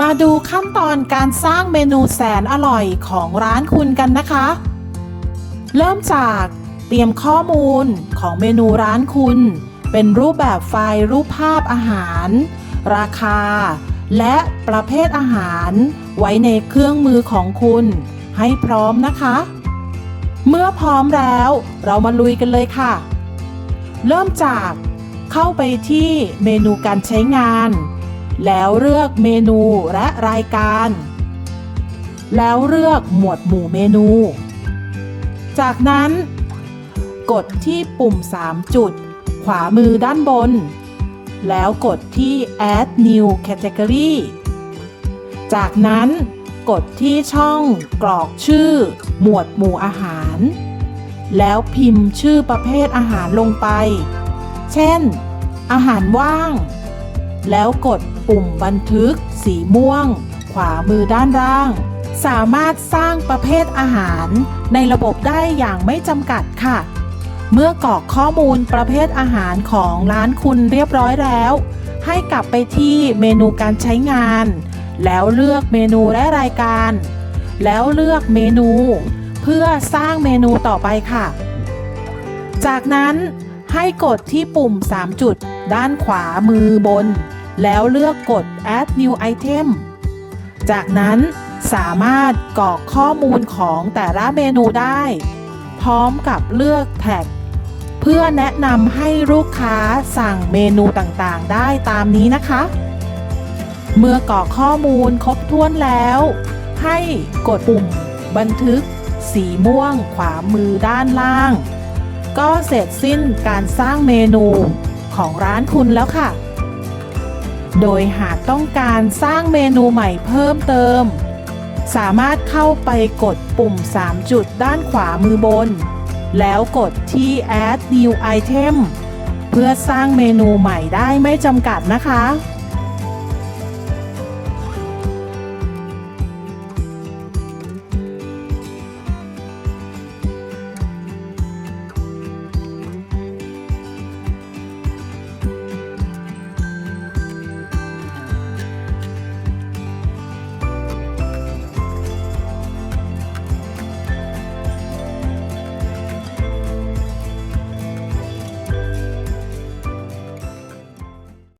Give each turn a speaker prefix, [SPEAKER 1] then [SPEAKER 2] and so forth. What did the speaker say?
[SPEAKER 1] มาดูขั้นตอนการสร้างเมนูแสนอร่อยของร้านคุณกันนะคะ เริ่มจากเตรียมข้อมูลของเมนูร้านคุณ เป็นรูปแบบไฟล์รูปภาพอาหาร ราคา และประเภทอาหาร ไว้ในเครื่องมือของคุณ ให้พร้อมนะคะ เมื่อพร้อมแล้วเรามาลุยกันเลยค่ะ เริ่มจากเข้าไปที่เมนูการใช้งาน แล้วเลือกเมนูและรายการ แล้วเลือกหมวดหมู่เมนู จากนั้น กดที่ปุ่ม 3 จุด ขวามือด้านบน แล้วกดที่ add new category จากนั้นกดที่ช่องกรอกชื่อ หมวดหมู่อาหาร แล้วพิมพ์ชื่อประเภทอาหารลงไป เช่น อาหารว่าง แล้วกดปุ่มบันทึก สีม่วง ขวามือด้านล่าง สามารถสร้างประเภทอาหาร ในระบบได้อย่างไม่จำกัดค่ะ เมื่อกรอกข้อมูลประเภทอาหารของร้านคุณเรียบร้อยแล้ว ให้กลับไปที่เมนูการใช้งาน แล้วเลือกเมนูและรายการ แล้วเลือกเมนู เพื่อสร้างเมนูต่อไปค่ะ จากนั้นให้กดที่ปุ่ม 3 จุด ด้านขวามือบน แล้วเลือกกด add new item จากนั้นสามารถกรอกข้อมูลของแต่ละเมนูได้ พร้อมกับเลือกแท็ก เพื่อแนะนำให้ลูกค้าสั่งเมนูต่างๆ ได้ตามนี้นะคะ เมื่อกรอกข้อมูลครบถ้วนแล้ว ให้กดปุ่ม บันทึก สีม่วงขวามือด้านล่าง ก็เสร็จสิ้นการสร้างเมนูของร้านคุณแล้วค่ะ โดยหากต้องการสร้างเมนูใหม่เพิ่มเติม สามารถเข้าไปกดปุ่ม 3 จุดด้านขวามือบน แล้วกดที่ add new item เพื่อสร้างเมนูใหม่ได้ไม่จำกัดนะคะ